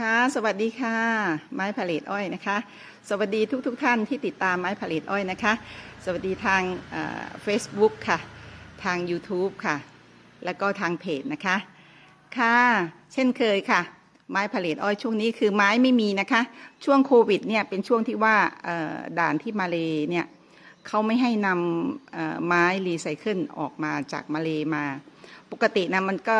ค่ะสวัสดีค่ะ ไม้ผลิตอ้อยนะคะ สวัสดีทุกๆทท่านที่ติดตามไม้ผลิตอ้อยนะคะ สวัสดีทางเฟซบุ๊กค่ะ ทาง YouTube ค่ะ แล้วก็ทางเพจนะคะ ค่ะ เช่นเคยค่ะ ไม้ผลิตอ้อยช่วงนี้คือไม้ไม่มีนะคะ ช่วงโควิดเนี่ยเป็นช่วงที่ว่าด่านที่มาเลเนี่ยเขาไม่ให้นำไม้รีไซเคิลออกมาจากมาเลมา ปกตินะมันก็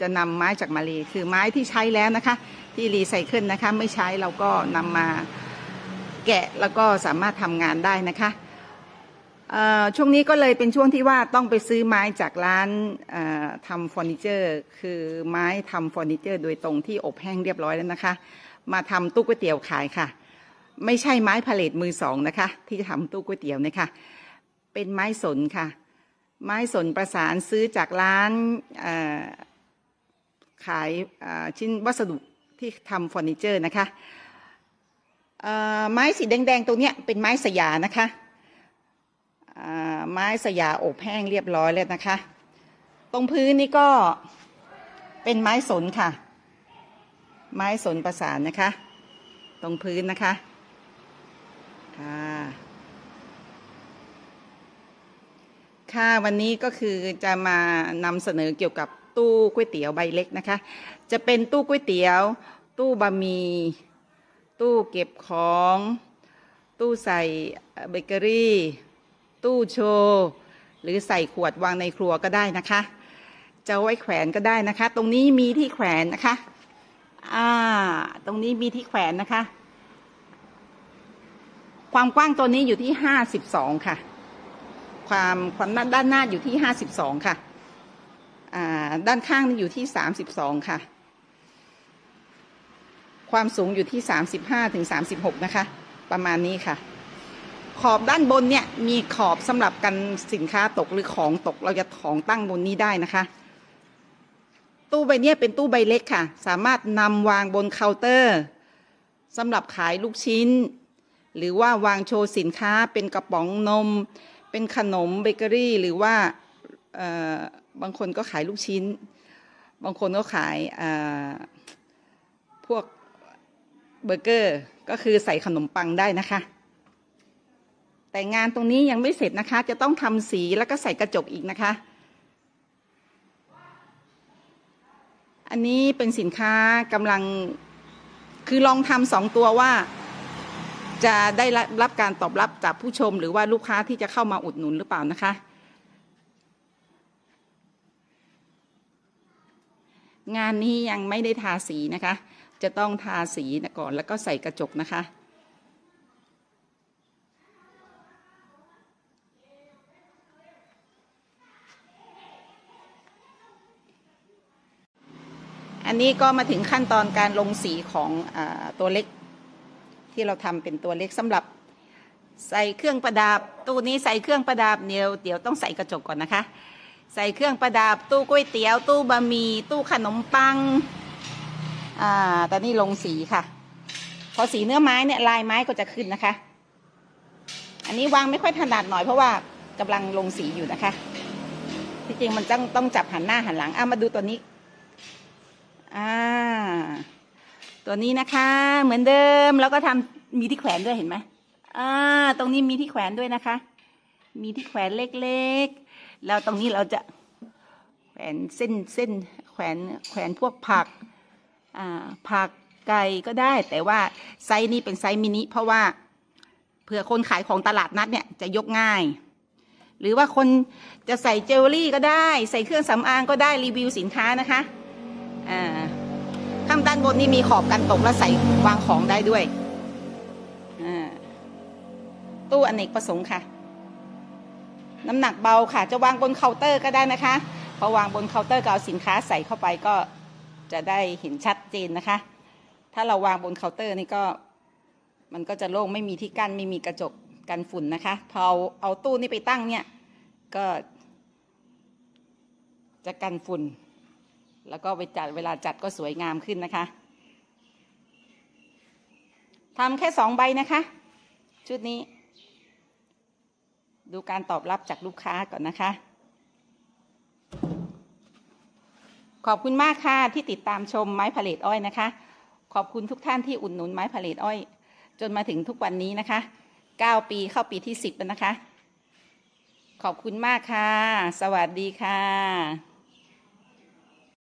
จะนำไม้จากมาเลคือไม้ที่ใช้แล้วนะคะ ที่รีไซเคิลนะคะไม่ใช้เราก็นำมาแกะแล้วก็สามารถทำงานได้นะคะช่วงนี้ก็เลยเป็นช่วงที่ว่าต้องไปซื้อไม้จากร้านทำเฟอร์นิเจอร์ คือไม้ทำเฟอร์นิเจอร์ โดยตรงที่อบแห้งเรียบร้อยแล้วนะคะ มาทำตู้ก๋วยเตี๋ยวขายค่ะ ไม่ใช่ไม้ผลิตมือสองนะคะ ที่จะทำตู้ก๋วยเตี๋ยวนะคะเป็นไม้สนค่ะ ไม้สนประสานซื้อจากร้าน ขายชิ้นวัสดุที่ทำเฟอร์นิเจอร์นะคะไม้สีแดงๆตรงเนี้ยเป็นไม้สยานะคะไม้สยาอบแห้งเรียบร้อยแล้วนะคะ ตรงพื้นนี่ก็เป็นไม้สนค่ะ ไม้สนประสานนะคะ ตรงพื้นนะคะค่ะค่ะวันนี้ก็คือจะมานำเสนอเกี่ยวกับ ตู้ก๋วยเตี๋ยวใบเล็กนะคะ จะเป็นตู้ก๋วยเตี๋ยว ตู้บะหมี่ตู้เก็บของ ตู้ใส่เบเกอรี่ ตู้โชว์หรือใส่ขวดวางในครัวก็ได้นะคะ จะไว้แขวนก็ได้นะคะ ตรงนี้มีที่แขวนนะคะอ่าตรงนี้มีที่แขวนนะคะ ความกว้างตัวนี้อยู่ที่ห้าสิบสองค่ะ ความความด้านหน้าอยู่ที่ห้าสิบสองค่ะ ด้านข้างนี่อยู่ที่สามสิบสองค่ะ ความสูงอยู่ที่สามสิบห้าถึงสามสิบหกนะคะ ประมาณนี้ค่ะ ขอบด้านบนเนี่ยมีขอบสำหรับกันสินค้าตกหรือของตกเราจะของตั้งบนนี้ได้นะคะ ตู้ใบนี้เป็นตู้ใบเล็กค่ะ สามารถนำวางบนเคาน์เตอร์สำหรับขายลูกชิ้น หรือว่าวางโชว์สินค้าเป็นกระป๋องนม เป็นขนมเบเกอรี่ หรือว่า บางคนก็ขายลูกชิ้น บางคนก็ขายพวกเบอร์เกอร์ก็คือใส่ขนมปังได้นะคะ แต่งานตรงนี้ยังไม่เสร็จนะคะ จะต้องทำสีแล้วก็ใส่กระจกอีกนะคะ อันนี้เป็นสินค้ากำลังคือลองทำสองตัวว่าจะได้รับการตอบรับจากผู้ชมหรือว่าลูกค้าที่จะเข้ามาอุดหนุนหรือเปล่านะคะ งานนี้ยังไม่ได้ทาสีนะคะ จะต้องทาสีก่อนแล้วก็ใส่กระจกนะคะ อันนี้ก็มาถึงขั้นตอนการลงสีของอตัวเล็กที่เราทำเป็นตัวเล็กสำหรับใส่เครื่องประดับตู้นี้ใส่เครื่องประดับเดี๋ยวเดี๋ยวต้องใส่กระจกก่อนนะคะ ใส่เครื่องประดับตู้ก๋วยเตี๋ยว ตู้บะหมี่ตู้ขนมปัง อ่าแต่นี่ลงสีค่ะ พอสีเนื้อไม้เนี่ยลายไม้ก็จะขึ้นนะคะ อันนี้วางไม่ค่อยถนัดหน่อยเพราะว่ากำลังลงสีอยู่นะคะที่จริงมันต้องต้องจับหันหน้าหันหลังอะมาดูตัวนี้อ่าตัวนี้นะคะ เหมือนเดิมแล้วก็ทำมีที่แขวนด้วยเห็นไหมอ่าตรงนี้มีที่แขวนด้วยนะคะ มีที่แขวนเล็กๆ แล้วตรงนี้เราจะแขวนเส้นเส้นแขวนแขวนพวกผักอ่าผักไก่ก็ได้ แต่ว่าไซส์นี้เป็นไซส์มินิเพราะว่าเผื่อคนขายของตลาดนัดเนี่ยจะยกง่าย หรือว่าคนจะใส่เจลลี่ก็ได้ ใส่เครื่องสำอางก็ได้รีวิวสินค้านะคะอ่าข้างด้านบนนี่มีขอบกันตกแล้วใส่วางของได้ด้วยตู้อเนกประสงค์ค่ะ น้ำหนักเบาค่ะ จะวางบนเคาน์เตอร์ก็ได้นะคะพอวางบนเคาน์เตอร์ก็เอาสินค้าใส่เข้าไปก็จะได้เห็นชัดเจนนะคะ ถ้าเราวางบนเคาน์เตอร์นี่ก็ มันก็จะโล่งไม่มีที่กั้นไม่มีกระจกกันฝุ่นนะคะ พอเอาเอาตู้นี้ไปตั้งเนี่ยก็ จะกันฝุ่น แล้วก็ไปจัดเวลาจัดก็สวยงามขึ้นนะคะทำแค่สองใบนะคะ ชุดนี้ ดูการตอบรับจากลูกค้าก่อนนะคะ ขอบคุณมากค่ะที่ติดตามชมไม้ผลิตอ้อยนะคะ ขอบคุณทุกท่านที่อุดหนุนไม้ผลิตอ้อย จนมาถึงทุกวันนี้นะคะ 9 ปีเข้าปีที่ 10แล้วนะคะ ขอบคุณมากค่ะ สวัสดีค่ะ